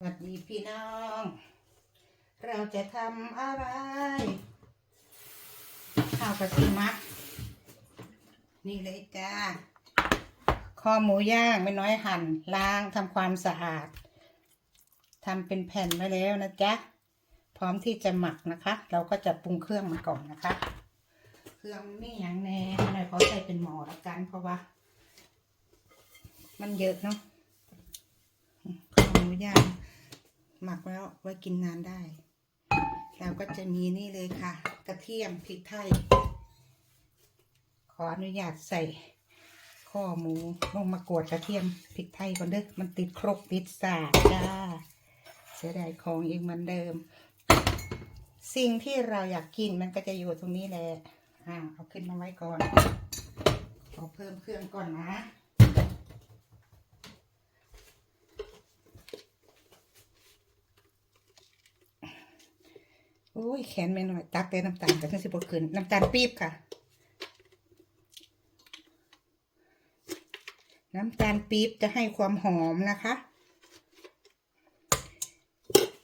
สวัสดีพี่น้อง เราจะทำอะไร ข้าวกระทิมัก นี่เลยจ้า คอหมูย่างไม่น้อยหั่นล้างทำความสะอาดทำเป็นแผ่นไว้แล้วนะจ๊ะ พร้อมที่จะหมักนะคะ เราก็จะปรุงเครื่องมันก่อนนะคะ เครื่องนี่อย่างแน่อะไรเขาใส่เป็นหม้อละกันเพราะว่า มันเยอะเนาะข้าวหมูย่าง หมักแล้วไว้กินนานได้เราก็จะมีนี่เลยค่ะ กระเทียมพริกไทย ขออนุญาตใส่ข้อหมูลงมากวดกระเทียมพริกไทยก่อนเด้อมันติดครกติดสาดจ้าเสียดายของอีกเหมือนเดิม สิ่งที่เราอยากกินมันก็จะอยู่ตรงนี้แหละอ่าเอาขึ้นมาไว้ก่อนขอเพิ่มเครื่องก่อนนะ อ้ยแขนไม่น่อย ตักแต่น้ำตาลแต่ทั้งสิบกขึ้นน้ำตาลปี๊บค่ะ น้ำตาลปี๊บจะให้ความหอมนะคะ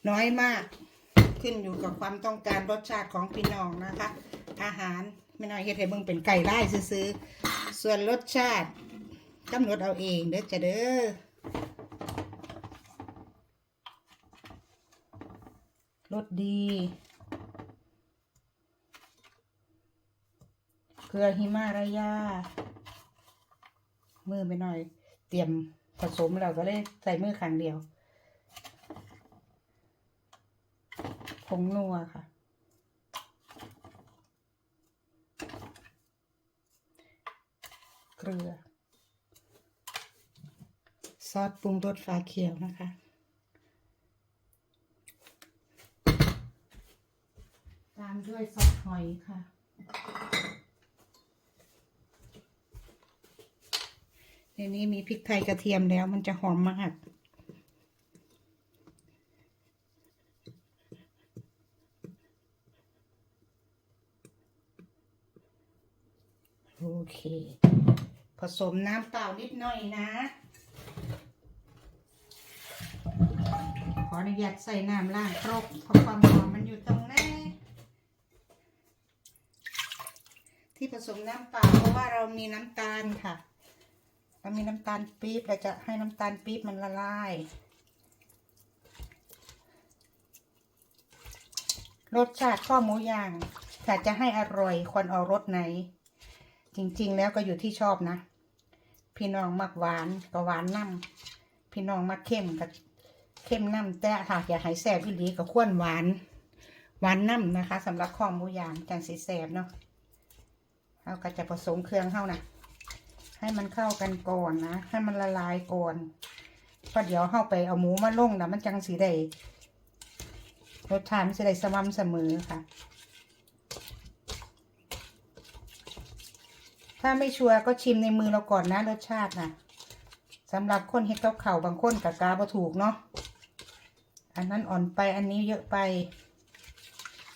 น้อยมากขึ้นอยู่กับความต้องการรสชาติของพี่น้องนะคะ อาหารไม่น้อยเฮ็ดให้เบิ่งเป็นไก่ไล่ซื้อๆส่วนรสชาติกำหนดเอาเองเด้อจะเด้อรสดี เก ลือหิมาลายา มือไปหน่อย เตรียมผสมเราก็เลยใส่มือข้างเดียวผงนัวค่ะ เกลือ ซอสปรุงรสฟ้าเขียวนะคะตามด้วยซอสหอยค่ะ ในนี้มีพริกไทยกระเทียมแล้วมันจะหอมมาก โอเค ผสมน้ำเปล่านิดหน่อยนะ ขออนุญาตใส่น้ำล้างครกเพราะความหอมมันอยู่ตรงนี้ที่ผสมน้ำเปล่าเพราะว่าเรามีน้ำตาลค่ะ เรามีน้ำตาลปี๊บเราจะให้น้ำตาลปี๊บมันละลาย รสชาติข้อหมูย่างถ้าจะให้อร่อยควรเอารสไหน จริงๆแล้วก็อยู่ที่ชอบนะ พี่น้องมักหวานก็หวานน้ำพี่น้องมักเข้มก็เข้มน้ำแต่ถ้าอยากให้แซ่บอีหลีก็ควรหวานหวานน้ำนะคะสำหรับข้อหมูย่างจังสีแซ่บเนาะเราก็จะผสมเครื่องเข้านะ ให้มันเข้ากันก่อนนะ ให้มันละลายก่อนพราะเดี๋ยวเข้าไปเอาหมูมาลงนะมันจังสีได้รสชาติมันจะได้สม่ำเสมอค่ะ ถ้าไม่ชัวร์ก็ชิมในมือเราก่อนนะรสชาตินะสำหรับคนเฮ็ดกับเข่าบางคนกับกาบ่ถูกเนาะอันนั้นอ่อนไปอันนี้เยอะไป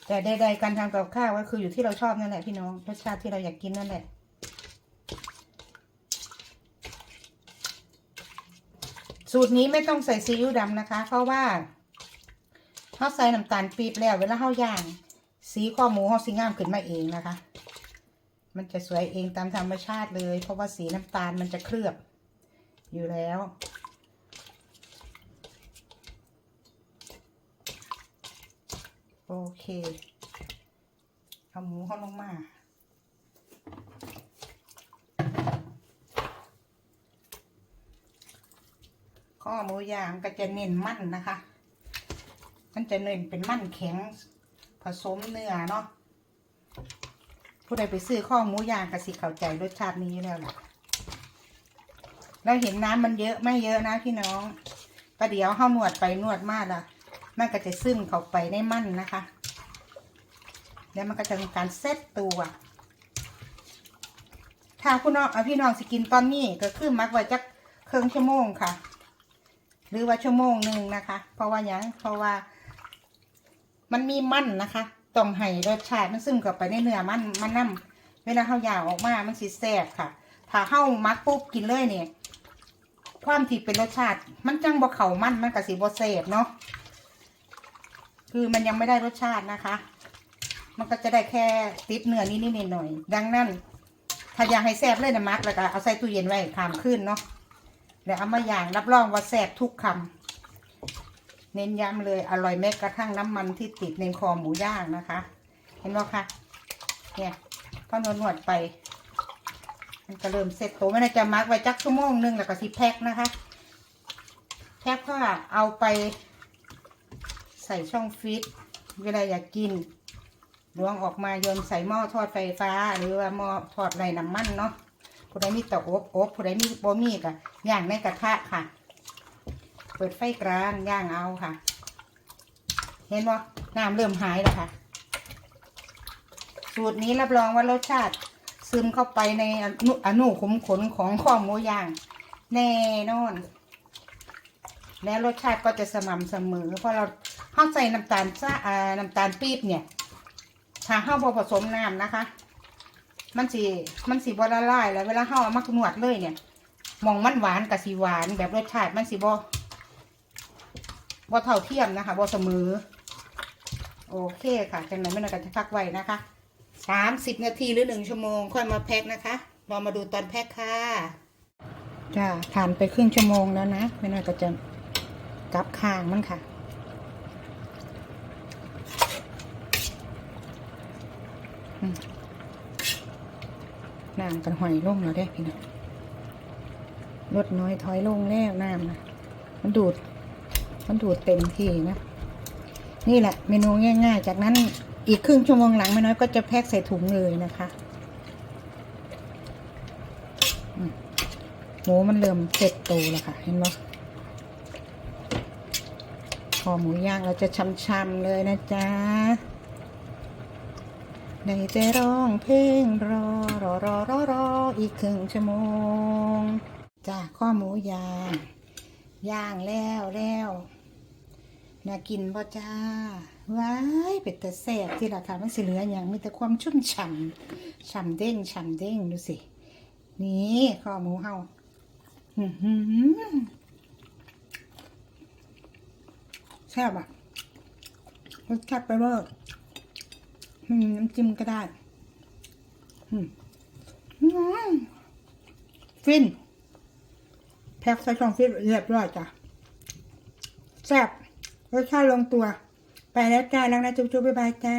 แต่ใดๆการทำกับข้าวก็คืออยู่ที่เราชอบนั่นแหละพี่น้องรสชาติที่เราอยากกินนั่นแหละ สูตรนี้ไม่ต้องใส่ซีอิ๊วดำนะคะ เพราะว่าเขาใส่น้ำตาลปี๊บแล้ว เวลาเขาย่าง สีข้อหมูเขาสีงามขึ้นมาเองนะคะ มันจะสวยเองตามธรรมชาติเลย เพราะว่าสีน้ำตาลมันจะเคลือบอยู่แล้วโอเค เอาหมูเขาลงมา ข้อหมูย่างก็จะเน้นมันนะคะ มันจะเน้นเป็นมันแข็งผสมเนื้อเนาะผู้ใดไปซื้อข้อหมูย่างก็สิเข้าใจรสชาตินี้แล้วแหละเราเห็นน้ำมันเยอะไม่เยอะนะพี่น้องประเดี๋ยวเข้านวดไปนวดมากละมันก็จะซึมเข้าไปในมันนะคะ แล้วมันก็จะมีการเซตตัว ถ้าคุณน้องพี่น้องสิกินตอนนี้ก็คือมักไว้จักเครึ่องชั่วโมงค่ะ หรือว่าชั่วโมงหนึ่งนะคะ เพราะว่ายังเพราะว่า มันมีมันนะคะต้องให้รสชาติมันซึมเข้าไปในเนื้อมันมันน้ำเวลาเขายางออกมามันสิแซ่บค่ะ ถ้าเข้ามักปุ๊บกินเลยเนี่ยความที่เป็นรสชาติ มันจังบ่เข่ามันมันกับสีบ่เสพเนาะคือมันยังไม่ได้รสชาตินะคะ มันก็จะได้แค่ติดเนื้อนิดๆหน่อยๆดังนั้น ถ้าอยากให้แซ่บเลยนะมักแล้วก็เอาใส่ตู้เย็นไว้ขามขึ้นเนาะ แล้วเอามาย่างรับรองว่าแซ่บทุกคำเน้นย้ำเลยอร่อยแม้กระทั่งน้ำมันที่ติดในคอหมูย่างนะคะ เห็นไหมคะเนี่ยพอนวดนวดไป มันก็เริ่มเสร็จตัวไม่ได้จะมักไว้จักชั่วโมงหนึงแล้วก็สิแพ็คนะคะแพ็คเพื่อเอาไปใส่ช่องฟิตเวลาอยากกินล้วงออกมาโยนใส่หม้อทอดไฟฟ้า หรือว่าหม้อทอดไรน้ำมันเนาะ ผู้ใดมีเตาอบอบผู้ใดมีบ่มีก็ย่างในกระทะค่ะ เปิดไฟกลางย่างเอาค่ะ เห็นว่าน้ำเริ่มหายแล้วค่ะ สูตรนี้รับรองว่ารสชาติ ซึมเข้าไปในอนุอนุขุมขนของข้อหมูย่าง แน่นอน แล้วรสชาติก็จะสม่ำเสมอ เพราะเราเข้าใส่น้ำตาลซ่าอ่าน้ำตาลปี๊บเนี่ยถ้าเข้าพอผสมน้ำนะคะ มันสีมันสีบละลายแล้วเวลาเข้าเอมักนวดเลยเนี่ยมองมันหวานกับสีหวานแบบรสชาติมันสีบอบ่เท่าเทียมนะคะบ่เสมอ โอเคค่ะจังไหนไม่นานก็จะพักไว้นะคะสามสิบนาทีหรือหนึ่งชั่วโมง ค่อยมาแพ็คนะคะเรามาดูตอนแพ็คค่ะจ้าผ่านไปครึ่งชั่วโมงแล้วนะไม่น่าก็จะกลับข้างมันค่ะ น้ำกันหอยลงแล้วได้พี่น้องลดน้อยถอยลงแล้วน้ำนะมันดูด มันดูดเต็มที่นะ นี่แหละ เมนูง่าย ๆ จากนั้นอีกครึ่งชั่วโมงหลังไม่น้อยก็จะแพ็คใส่ถุงเลยนะคะหมูมันเริ่มเสร็จโตแล้วค่ะ เห็นไหมพอหมูย่างเราจะช้ำๆเลยนะจ๊ะ ในจร้องเพลงรอรอรอรอรออีกครึ่งชั่วโมงจ้าข้อหมูย่างย่างแล้วแล้วน่ากินบ่จ้าว้ายเป็ดแต่แซ่บที่ราคามันสิเหลืออย่างมีแต่ความชุ่มฉ่ำฉ่ำเด้งฉ่ำเด้งดูสิ นี่ข้อหมูเฮาอือหือแซ่บอะรสชาติไปเวอร์ อืมน้ำจิ้มก็ได้ฟิน แพ็คใส่ช่องฟิตเรียบร้อยจ้ะแซ่บรสชาติลงตัว ไปแล้วจ้าแล้วนะจุ๊บๆบ๊ายบายจ้า